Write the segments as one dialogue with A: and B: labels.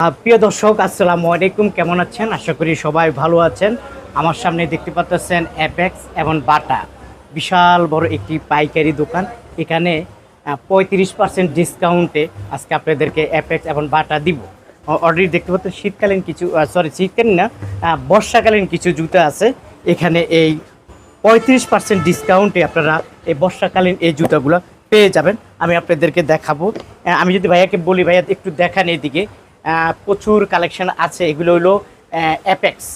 A: প্রিয় দর্শক, আসসালামু আলাইকুম। কেমন আছেন? আশা করি সবাই ভালো আছেন। আমার সামনে দেখতে পাচ্ছেন অ্যাপেক্স এবং বাটা বিশাল বড় একটি পাইকারি দোকান। এখানে পঁয়ত্রিশ পার্সেন্ট ডিসকাউন্টে আজকে আপনাদেরকে অ্যাপেক্স এবং বাটা দিব। অলরেডি দেখতে পাচ্ছেন, শীতকালীন কিছু সরি শীতকালীন না বর্ষাকালীন কিছু জুতা আছে। এখানে এই পঁয়ত্রিশ পার্সেন্ট ডিসকাউন্টে আপনারা এই বর্ষাকালীন এই জুতাগুলো পেয়ে যাবেন। আমি আপনাদেরকে দেখাবো। আমি যদি ভাইয়াকে বলি, ভাইয়া একটু দেখান এদিকে। প্রচুর কালেকশন আছে। এগুলো হলো অ্যাপেক্স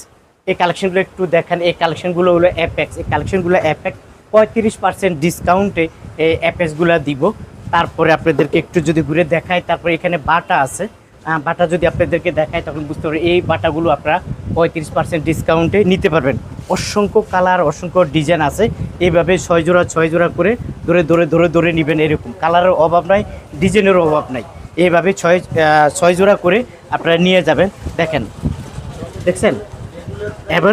A: এই কালেকশনগুলো একটু দেখান। এই কালেকশনগুলো হলো অ্যাপেক্স এই কালেকশনগুলো অ্যাপেক্স পঁয়ত্রিশ পার্সেন্ট ডিসকাউন্টে এই অ্যাপেক্সগুলো দিব। তারপরে আপনাদেরকে একটু যদি ঘুরে দেখাই, তারপরে এখানে বাটা আছে। বাটা যদি আপনাদেরকে দেখায় তখন বুঝতে পারবেন এই বাটাগুলো আপনারা পঁয়ত্রিশ পার্সেন্ট ডিসকাউন্টে নিতে পারবেন। অসংখ্য কালার অসংখ্য ডিজাইন আছে। এইভাবে ছয় জোড়া ছয় জোড়া করে ধরে ধরে ধরে ধরে নেবেন এরকম। কালারের অভাব নাই ডিজাইনেরও অভাব নাই। এইভাবে ছয় ছয় জোড়া করে আপনারা নিয়ে যাবেন। দেখেন, দেখছেন? এবং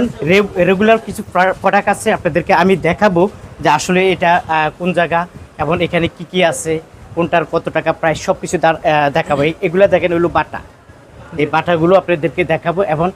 A: রেগুলার কিছু প্রোডাক্ট আছে আপনাদেরকে আমি দেখাবো যে আসলে এটা কোন জায়গা এবং এখানে কি কি আছে, কোনটার কত টাকা প্রায় সব কিছু দেখাবো। এগুলো দেখেন হলো বাটা। এই বাটাগুলো আপনাদেরকে দেখাবো এবং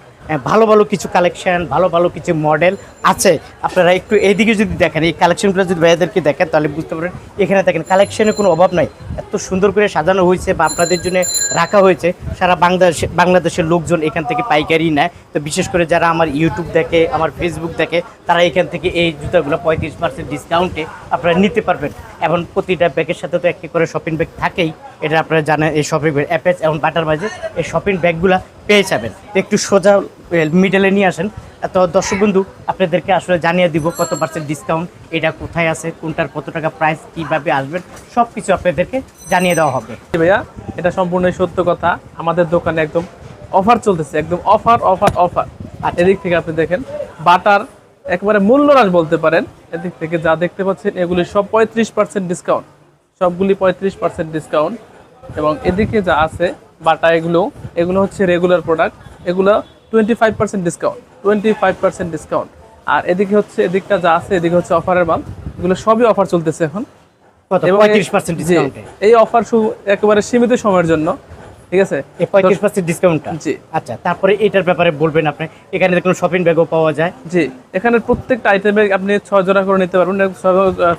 A: ভালো ভালো কিছু কালেকশন ভালো ভালো কিছু মডেল আছে। আপনারা একটু এইদিকে যদি দেখেন, এই কালেকশনগুলো যদি ভাইয়াদেরকে দেখেন, তাহলে বুঝতে পারেন এখানে দেখেন কালেকশনের কোনো অভাব নাই। এত সুন্দর করে সাজানো হয়েছে বা আপনাদের জন্য রাখা হয়েছে। সারা বাংলাদেশ, বাংলাদেশের লোকজন এখান থেকে পাইকারি নেয়। তো বিশেষ করে যারা আমার ইউটিউব দেখে, আমার ফেসবুক দেখে, তারা এখান থেকে এই জুতাগুলো পঁয়ত্রিশ পার্সেন্ট ডিসকাউন্টে আপনারা নিতে পারবেন। এবং প্রতিটা ব্যাগের সাথে তো একটি করে শপিং ব্যাগ থাকেই। এটা আপনারা জানেন এই শপিং ব্যাগ অ্যাপেজ এবং বাটার মাঝে এই শপিং ব্যাগগুলো পেয়ে যাবেন। একটু সোজা মিডলে নিয়ে আসেন। তো দর্শক বন্ধু আপনাদেরকে আসলে জানিয়ে দিব কত পার্সেন্ট ডিসকাউন্ট এটা কোথায় আছে কোনটার কত টাকা প্রাইস কীভাবে আসবেন সব কিছু আপনাদেরকে জানিয়ে দেওয়া হবে।
B: ভাইয়া এটা সম্পূর্ণ সত্য কথা। আমাদের দোকানে একদম অফার চলতেছে একদম অফার অফার অফার
A: আচ্ছা।
B: এদিক থেকে আপনি দেখেন বাটার একবারে মূল্যরাজ বলতে পারেন। এদিক থেকে যা দেখতে পাচ্ছেন এগুলি সব পঁয়ত্রিশ পার্সেন্ট ডিসকাউন্ট সবগুলি পঁয়ত্রিশ পার্সেন্ট ডিসকাউন্ট এবং এদিকে যা আছে বাটা এগুলো এগুলো হচ্ছে রেগুলার প্রোডাক্ট এগুলো twenty five percent discount twenty five percent discount আর এদিকে হচ্ছে এদিকটা যা আছে এদিকে হচ্ছে অফারের মাল এগুলো সবই অফার চলতেছে এখন। এই অফার শুধু একেবারে সীমিত সময়ের জন্য। ঠিক আছে?
A: এই পঁয়ত্রিশ পার্সেন্ট ডিসকাউন্টটা
B: জি।
A: আচ্ছা তারপরে এটার ব্যাপারে বলবেন আপনি। এখানে দেখুন শপিং ব্যাগও পাওয়া যায়।
B: জি এখানে প্রত্যেকটা আইটেমে আপনি ছয় জোড়া করে নিতে পারবেন এবং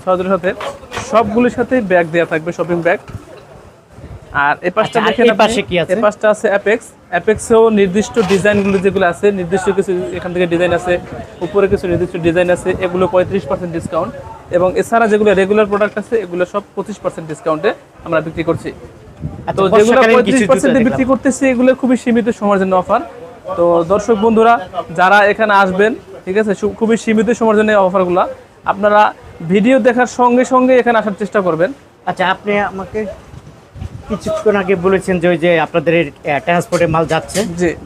B: ছয় জোড়ার সাথে সবগুলির সাথে ব্যাগ দেওয়া থাকবে শপিং ব্যাগ আর এই পাশটা
A: আচ্ছা,
B: দেখেন
A: এই পাশে কি আছে?
B: এই পাশটা আছে অ্যাপেক্স অ্যাপেক্সেও নির্দিষ্ট ডিজাইনগুলো যেগুলো আছে নির্দিষ্ট কিছু এখান থেকে ডিজাইন আছে উপরে কিছু নির্দিষ্ট ডিজাইন আছে এগুলো পঁয়ত্রিশ পার্সেন্ট ডিসকাউন্ট এবং এছাড়া যেগুলো রেগুলার প্রোডাক্ট আছে এগুলো সব পঁচিশ পার্সেন্ট ডিসকাউন্টে আমরা বিক্রি করছি। তো যেগুলো পঁয়ত্রিশ পার্সেন্টে বিক্রি করতেছি এগুলো খুবই সীমিত সময়ের জন্য অফার তো দর্শক বন্ধুরা যারা এখানে আসবেন ঠিক আছে খুবই সীমিত সময়ের জন্য অফারগুলো আপনারা ভিডিও দেখার সঙ্গে সঙ্গে এখানে আসার চেষ্টা করবেন।
A: আচ্ছা আপনি আমাকে কিছুক্ষণ আগে বলেছেন যে ওই যে আপনাদের ট্রান্সপোর্টে মাল যাচ্ছে।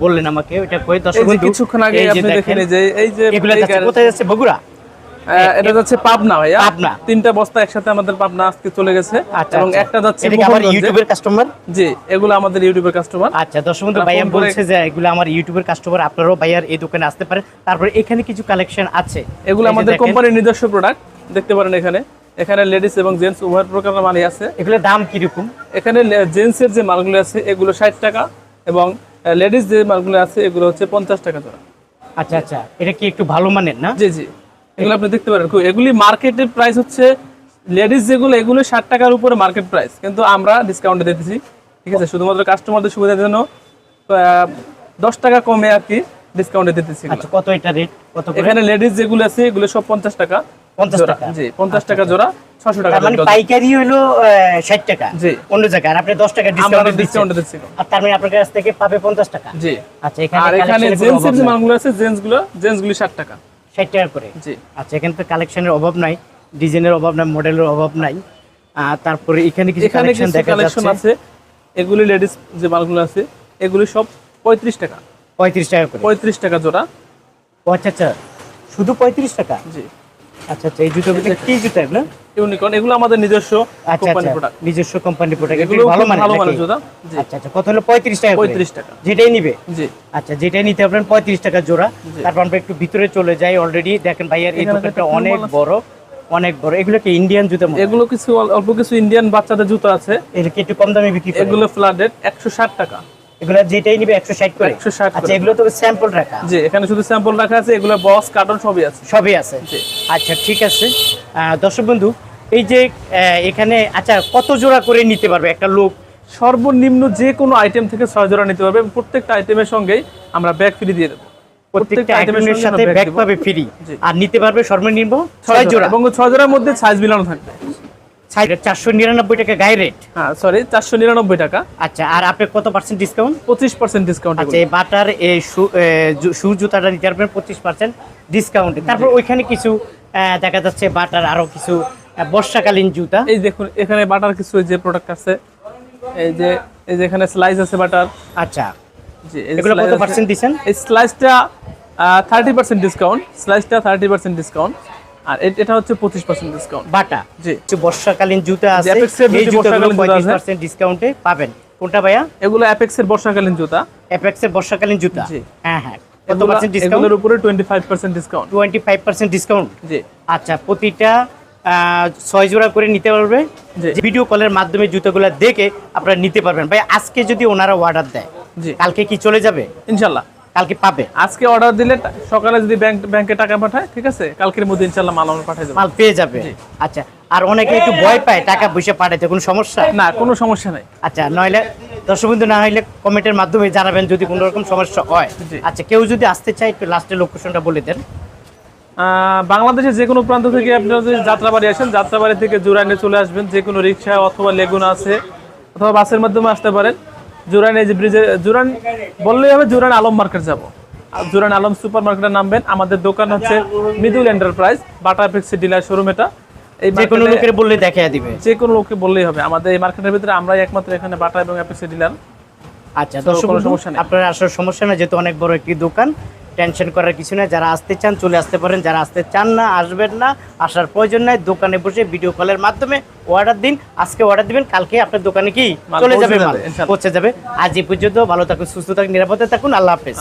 A: বললেন আমাকে ওইটা কই? দর্শক
B: কিছুক্ষণ আগে আপনি দেখেন যে এই যে
A: এগুলা যাচ্ছে কোথায় যাচ্ছে? বগুড়া?
B: এটা যাচ্ছে পাবনা ভাইয়া।
A: পাবনা।
B: তিনটা বস্তা একসাথে আমাদের পাবনা আজকে চলে গেছে।
A: আচ্ছা
B: এবং
A: আচ্ছা।
B: একটা যাচ্ছে
A: এটা কি আমার ইউটিউবের কাস্টমার
B: জি এগুলো আমাদের ইউটিউবের কাস্টমার
A: আচ্ছা দর্শক বন্ধু ভাইয়া বলছে যে এগুলো আমার ইউটিউবের কাস্টমার আপনারাও ভাইয়ার এই দোকানে আসতে পারেন। তারপরে এখানে কিছু কালেকশন আছে।
B: এগুলো আমাদের কোম্পানির নিজস্ব প্রোডাক্ট দেখতে পারেন এখানে। এখানে লেডিস এবং জেন্টস উভয় প্রকারের মালই আছে।
A: এগুলোর দাম কীরকম?
B: এখানে জেন্টসের যে মালগুলো আছে এগুলো ষাট টাকা এবং লেডিস যে মালগুলো আছে এগুলো হচ্ছে পঞ্চাশ টাকা জোড়া
A: আচ্ছা আচ্ছা। এটা কি একটু ভালো মানের না?
B: জি জি। এগুলো আপনি দেখতে পারেন। এগুলি মার্কেটের প্রাইস হচ্ছে লেডিস যেগুলো এগুলো ষাট টাকার উপরে মার্কেট প্রাইস কিন্তু আমরা ডিসকাউন্টে দিতেছি। ঠিক আছে? শুধুমাত্র কাস্টমারদের সুবিধার জন্য দশ টাকা কমে আর কি ডিসকাউন্টে দিতেছি
A: আচ্ছা কত এটা রেট কত
B: এখানে লেডিস যেগুলো আছে এগুলো সব পঞ্চাশ টাকা
A: 50
B: জোড়া।
A: টাকা?
B: জি পঞ্চাশ টাকা জোড়া ছশো টাকা
A: মানে পাইকারি হলো ষাট টাকা।
B: জি।
A: অন্য জায়গায়। আপনি দশ টাকা
B: আমরা
A: ডিসকাউন্ট দিচ্ছেন।
B: দিচ্ছি।
A: আর তার মানে আপনার কাছ থেকে পাবে পঞ্চাশ টাকা।
B: জি।
A: আচ্ছা এখানে
B: আর এখানে
A: collection-এর
B: জেন্টসের
A: অভাব
B: যে মালগুলো আছে জেন্টসগুলো জেন্টস গুলি ষাট টাকা।
A: ষাট টাকা করে। আচ্ছা এখানে তো কালেকশনের অভাব নাই ডিজাইনের অভাব নাই মডেলের অভাব নাই। আর তারপরে এখানে কিছু কালেকশন দেখা
B: কালেকশন
A: যাচ্ছে
B: আছে। এগুলি লেডিস যে মালগুলো আছে এগুলি সব পঁয়ত্রিশ টাকা।
A: পঁয়ত্রিশ টাকা করে।
B: পঁয়ত্রিশ টাকা জোড়া।
A: ও আচ্ছা আচ্ছা শুধু পঁয়ত্রিশ টাকা?
B: জি।
A: আচ্ছা আচ্ছা এই জুতো কি জুতো এগুলো?
B: ইউনিকর্ন এগুলো আমাদের নিজস্ব
A: আচ্ছা
B: কোম্পানি
A: আচ্ছা।
B: প্রোডাক্ট
A: নিজস্ব কোম্পানি প্রোডাক্ট
B: এগুলো
A: ভালো মানে
B: ভালো জোড়া
A: আচ্ছা আচ্ছা। কত হলো? পঁয়ত্রিশ টাকা করে?
B: পঁয়ত্রিশ টাকা।
A: যেটাই নিবে।
B: জি।
A: আচ্ছা যেটাই নিতে পারবেন পঁয়ত্রিশ টাকা জোড়া। তারপর আমরা একটু ভিতরে চলে যাই অলরেডি দেখেন ভাইয়ার এই দোকানটা অনেক বড় অনেক বড়। এগুলো কি ইন্ডিয়ান জুতো
B: এগুলো কিছু অল্প কিছু ইন্ডিয়ান বাচ্চাদের জুতো আছে।
A: এগুলো কি একটু কম দামে বিক্রি করে?
B: এগুলো ফ্ল্যাটেড একশো ষাট টাকা।
A: এগুলো যেটাই নিবে একশো ষাট করে।
B: 160 করে।
A: আচ্ছা এগুলো তো স্যাম্পল রাখা।
B: জি এখানে শুধু স্যাম্পল রাখা আছে এগুলো বক্স কার্টন সবই আছে।
A: সবই আছে। আচ্ছা ঠিক আছে। দর্শক বন্ধু এই যে এখানে আচ্ছা কত জোড়া করে নিতে পারবে একটা লোক?
B: সর্বনিম্ন যে কোনো আইটেম থেকে ছয় জোড়া নিতে পারবে এবং প্রত্যেকটা আইটেমের সঙ্গেই আমরা ব্যাগ ফ্রি দিয়ে দেবো।
A: প্রত্যেকটা আইটেমের সাথে ব্যাগ পাবে ফ্রি আর নিতে পারবে সর্বনিম্ন ছয় জোড়া।
B: এবং ছয় জোড়ার মধ্যে সাইজ মিলানো থাকবে।
A: চারশো নিরানব্বই টাকা গায়ে রেট
B: হ্যাঁ সরি চারশো নিরানব্বই টাকা।
A: আচ্ছা আর আপনি কত পার্সেন্ট ডিসকাউন্ট
B: পঁচিশ পার্সেন্ট ডিসকাউন্ট
A: আচ্ছা এই বাটার এই শু- এ, জুতাটা নিতে পারবেন পঁচিশ পার্সেন্ট ডিসকাউন্টে তারপর ওইখানে কিছু দেখা যাচ্ছে বাটার আরও কিছু বর্ষাকালীন জুতা।
B: এই দেখুন এখানে বাটার কিছু যে প্রোডাক্ট আছে। এই যে এই যে এখানে স্লাইস আছে বাটার।
A: আচ্ছা।
B: জি
A: এগুলো কত পার্সেন্ট দিচ্ছেন?
B: এই স্লাইসটা থার্টি পার্সেন্ট ডিসকাউন্ট স্লাইসটা থার্টি পার্সেন্ট ডিসকাউন্ট আর এটা হচ্ছে পঁচিশ পার্সেন্ট ডিসকাউন্ট
A: বাটা।
B: জি।
A: যে বর্ষাকালীন জুতা আছে এই জুতাগুলো
B: বর্ষাকালীন জুতা
A: পঁয়ত্রিশ
B: আছে।
A: পার্সেন্ট ডিসকাউন্টে পাবেন। কোনটা ভাইয়া?
B: এগুলো অ্যাপেক্সের বর্ষাকালীন জুতা।
A: অ্যাপেক্স এর বর্ষাকালীন জুতা?
B: জি।
A: হ্যাঁ হ্যাঁ। কত পার্সেন্ট ডিসকাউন্ট
B: এগুলোর উপরে twenty five percent discount
A: twenty five percent discount
B: জি।
A: আচ্ছা প্রতিটা ছয় জোড়া করে নিতে পারবে। ভিডিও কলের মাধ্যমে জুতোগুলো দেখে আপনারা নিতে পারবেন। ভাই আজকে যদি ওনারা অর্ডার দেয় কালকে কি চলে যাবে?
B: ইনশাল্লাহ।
A: কালকে পাবে?
B: আজকে অর্ডার দিলে সকালে যদি ব্যাংক ব্যাংকে টাকা পাঠায় ঠিক আছে? কালকের মধ্যে ইনশাল্লাহ মাল আমার পাঠিয়ে দেবো।
A: মাল পেয়ে যাবে। আচ্ছা আর অনেকে একটু ভয় পায় টাকা পয়সা পাঠাইতে কোনো সমস্যা?
B: না কোনো সমস্যা নাই।
A: আচ্ছা নইলে দর্শক বন্ধু না হইলে কমেন্টের মাধ্যমে জানাবেন যদি কোনো রকম সমস্যা হয়। আচ্ছা কেউ যদি আসতে চায় একটু লাস্টের লোকেশনটা বলে দেন।
B: বাংলাদেশের যে কোনো প্রান্ত থেকে আপনারা যদি যাত্রাবাড়ি আসেন যাত্রাবাড়ি থেকে জুরাইনে চলে আসবেন যে কোনো রিক্সা অথবা লেগুন আছে অথবা বাসের মাধ্যমে আসতে পারেন। জুরাইন এই যে ব্রিজে জুরাইন বললেই হবে জুরাইন আলম মার্কেট যাব। জুরাইন আলম সুপার মার্কেটে নামবেন। আমাদের দোকান হচ্ছে মিদুল এন্টারপ্রাইজ বাটা ফিক্সি ডিলার শোরুম এটা। এই
A: যে কোনো লোকের বললে দেখা দিবে।
B: যে কোনো লোককে বললেই হবে। আমাদের এই মার্কেটের ভিতরে আমরাই একমাত্র এখানে বাটা এবং অ্যাপেক্সি ডিলার
A: আচ্ছা দর্শক
B: কোনো সমস্যা নেই।
A: আপনার আসার সমস্যা না যেহেতু অনেক বড় একটি দোকান। টেনশন করার কিছু নাই। যারা আসতে চান চলে আসতে পারেন। যারা আসতে চান না আসবেন না আসার প্রয়োজন নাই। দোকানে বসে ভিডিও কলের মাধ্যমে অর্ডার দিন। আজকে অর্ডার দিবেন কালকে আপনার দোকানে কি? চলে যাবে। পৌঁছে যাবে। আজ এ পর্যন্ত ভালো থাকুন সুস্থ থাকুন নিরাপদে থাকুন। আল্লাহ হাফেজ।